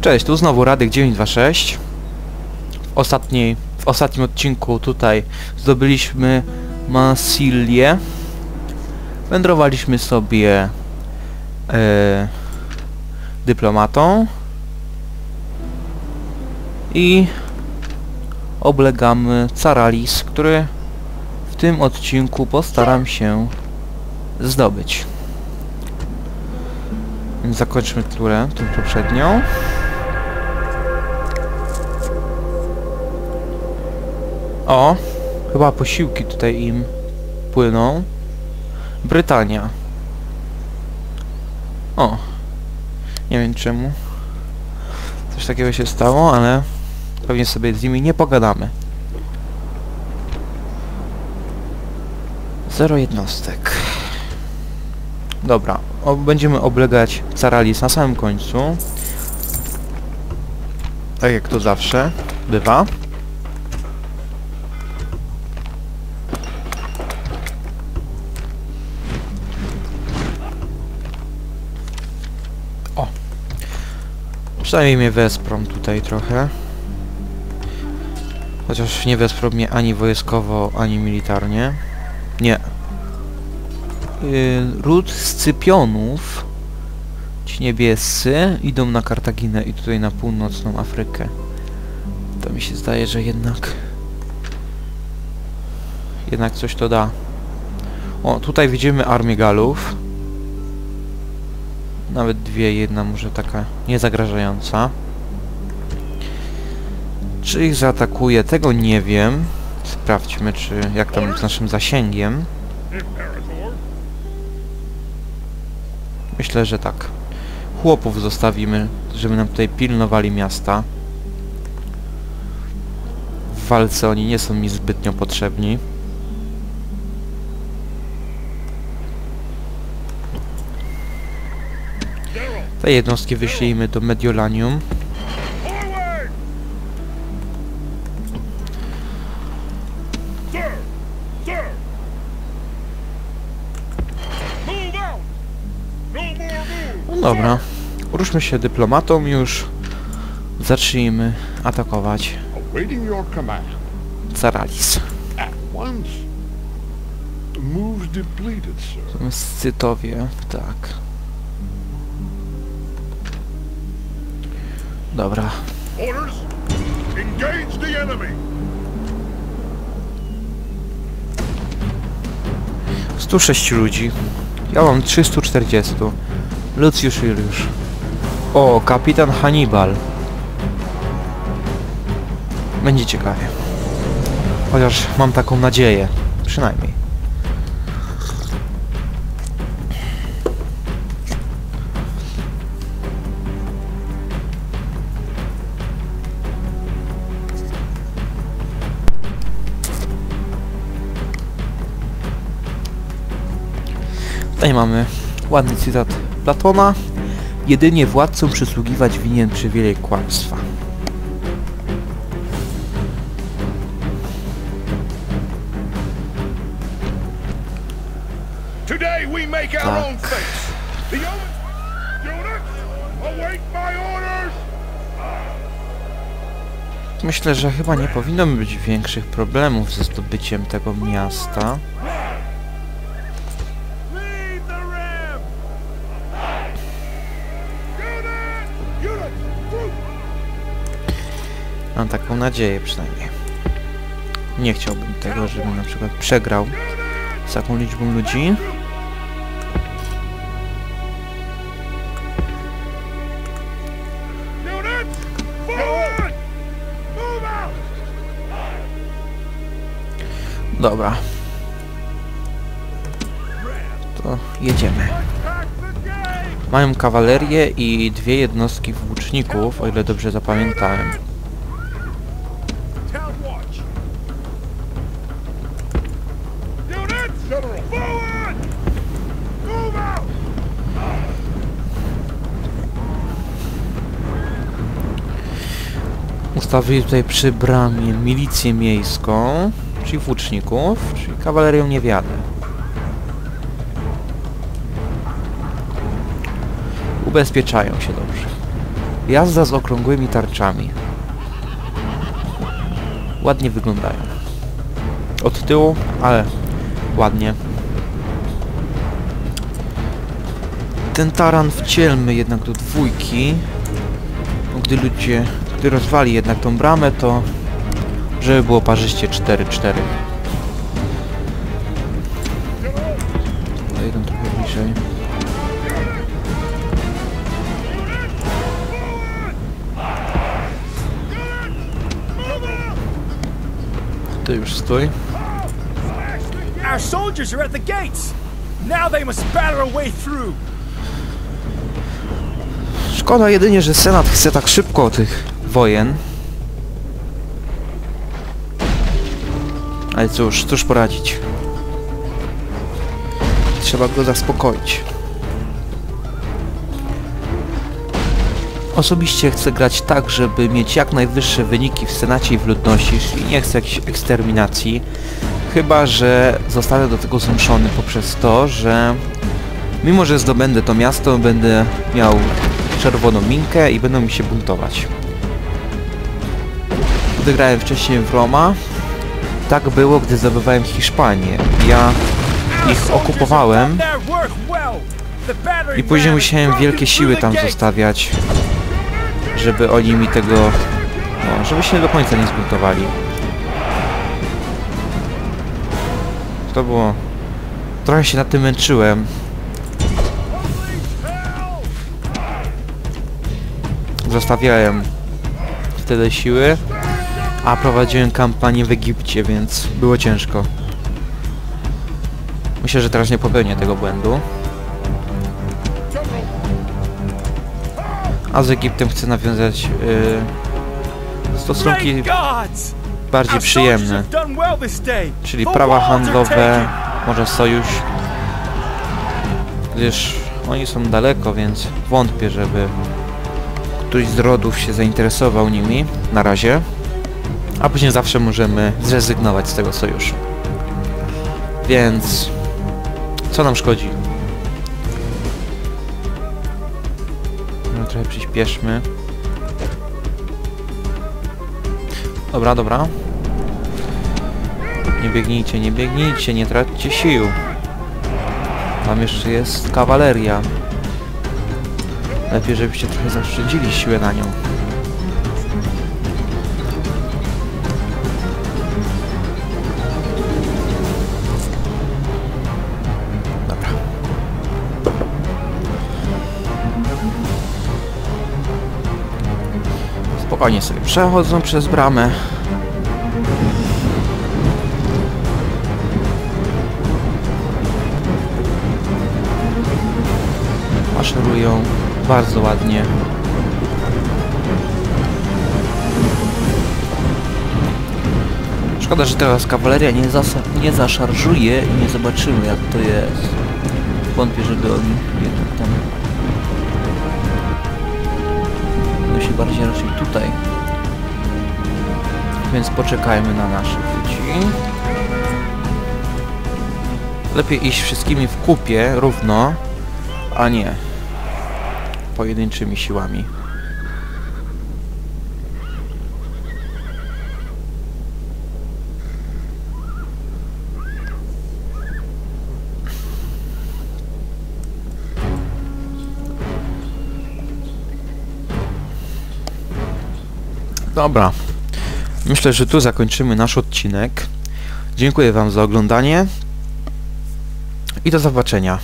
Cześć, tu znowu Radek 926. W, ostatniej, w ostatnim odcinku tutaj zdobyliśmy Mansilię. Wędrowaliśmy sobie e, dyplomatą i oblegamy Caralis, który w tym odcinku postaram się zdobyć. Więc zakończmy turę, tą poprzednią. O, chyba posiłki tutaj im płyną. Brytania. O, nie wiem czemu. Coś takiego się stało, ale pewnie sobie z nimi nie pogadamy. Zero jednostek. Dobra, o, będziemy oblegać Caralis na samym końcu. Tak jak to zawsze bywa. Przynajmniej mnie wesprą tutaj trochę. Chociaż nie wesprą mnie ani wojskowo, ani militarnie. Nie, y, ród Scypionów, ci niebiescy, idą na Kartaginę i tutaj na północną Afrykę. To mi się zdaje, że jednak... Jednak coś to da. O, tutaj widzimy armię Galów. Nawet dwie, jedna może taka niezagrażająca. Czy ich zaatakuje? Tego nie wiem. Sprawdźmy, czy jak tam z naszym zasięgiem. Myślę, że tak. Chłopów zostawimy, żeby nam tutaj pilnowali miasta. W walce oni nie są mi zbytnio potrzebni. Te jednostki wyślijmy do Mediolanium. No dobra. Ruszmy się dyplomatą już. Zacznijmy atakować depleted, sir. Scytowie, tak. Dobra. Enemy! 106 ludzi. Ja mam 340. Lucius Juliusz. O, kapitan Hannibal. Będzie ciekawie. Chociaż mam taką nadzieję. Przynajmniej. Tutaj mamy ładny cytat Platona. Jedynie władcom przysługiwać winien przywilej kłamstwa. Tak. Myślę, że chyba nie powinno być większych problemów ze zdobyciem tego miasta. Mam taką nadzieję przynajmniej. Nie chciałbym tego, żebym na przykład przegrał z taką liczbą ludzi. Dobra. To jedziemy. Mają kawalerię i dwie jednostki włóczników, o ile dobrze zapamiętałem. General! Forward! Move out! Ustawili tutaj przy bramie milicję miejską, czyli włóczników, czyli kawalerią nie wiadę. Ubezpieczają się dobrze. Jazda z okrągłymi tarczami. Ładnie wyglądają. Od tyłu, ale ładnie. Ten taran wcielmy jednak do dwójki. Bo Gdy ludzie, gdy rozwali jednak tą bramę, to żeby było parzyście 4-4. To idą trochę bliżej. Ty już stój. Our soldiers are at the gates. Now they must batter a way through. Szkoda jedynie, że Senat chce tak szybko tych wojen. Ale cóż, cóż poradzić. Trzeba go zaspokoić. Osobiście chcę grać tak, żeby mieć jak najwyższe wyniki w Senacie i w ludności, czyli nie chcę jakiejś eksterminacji. Chyba, że zostanę do tego zmuszony poprzez to, że mimo, że zdobędę to miasto, będę miał czerwoną minkę i będą mi się buntować. Gdy grałem wcześniej w Roma, tak było, gdy zdobywałem Hiszpanię. Ja ich okupowałem i później musiałem wielkie siły tam zostawiać, żeby oni mi tego... No, żeby się do końca nie zbuntowali. To było... Trochę się nad tym męczyłem. Zostawiałem wtedy siły, a prowadziłem kampanię w Egipcie, więc było ciężko. Myślę, że teraz nie popełnię tego błędu. A z Egiptem chcę nawiązać yy, stosunki bardziej przyjemne, czyli prawa handlowe, może sojusz, gdyż oni są daleko, więc wątpię, żeby któryś z rodów się zainteresował nimi na razie, a później zawsze możemy zrezygnować z tego sojuszu. Więc co nam szkodzi? No, trochę przyspieszmy. Dobra, dobra. Nie biegnijcie, nie biegnijcie, nie traćcie sił. Tam jeszcze jest kawaleria. Lepiej, żebyście trochę zaoszczędzili siłę na nią. Spokojnie sobie przechodzą przez bramę. Maszerują bardzo ładnie. Szkoda, że teraz kawaleria nie, zasa- nie zaszarżuje i nie zobaczymy jak to jest. Wątpię, żeby oni tam... Się bardziej raczej tutaj. Więc poczekajmy na naszych ludzi. Lepiej iść wszystkimi w kupie równo, a nie pojedynczymi siłami. Dobra. Myślę, że tu zakończymy nasz odcinek. Dziękuję Wam za oglądanie i do zobaczenia.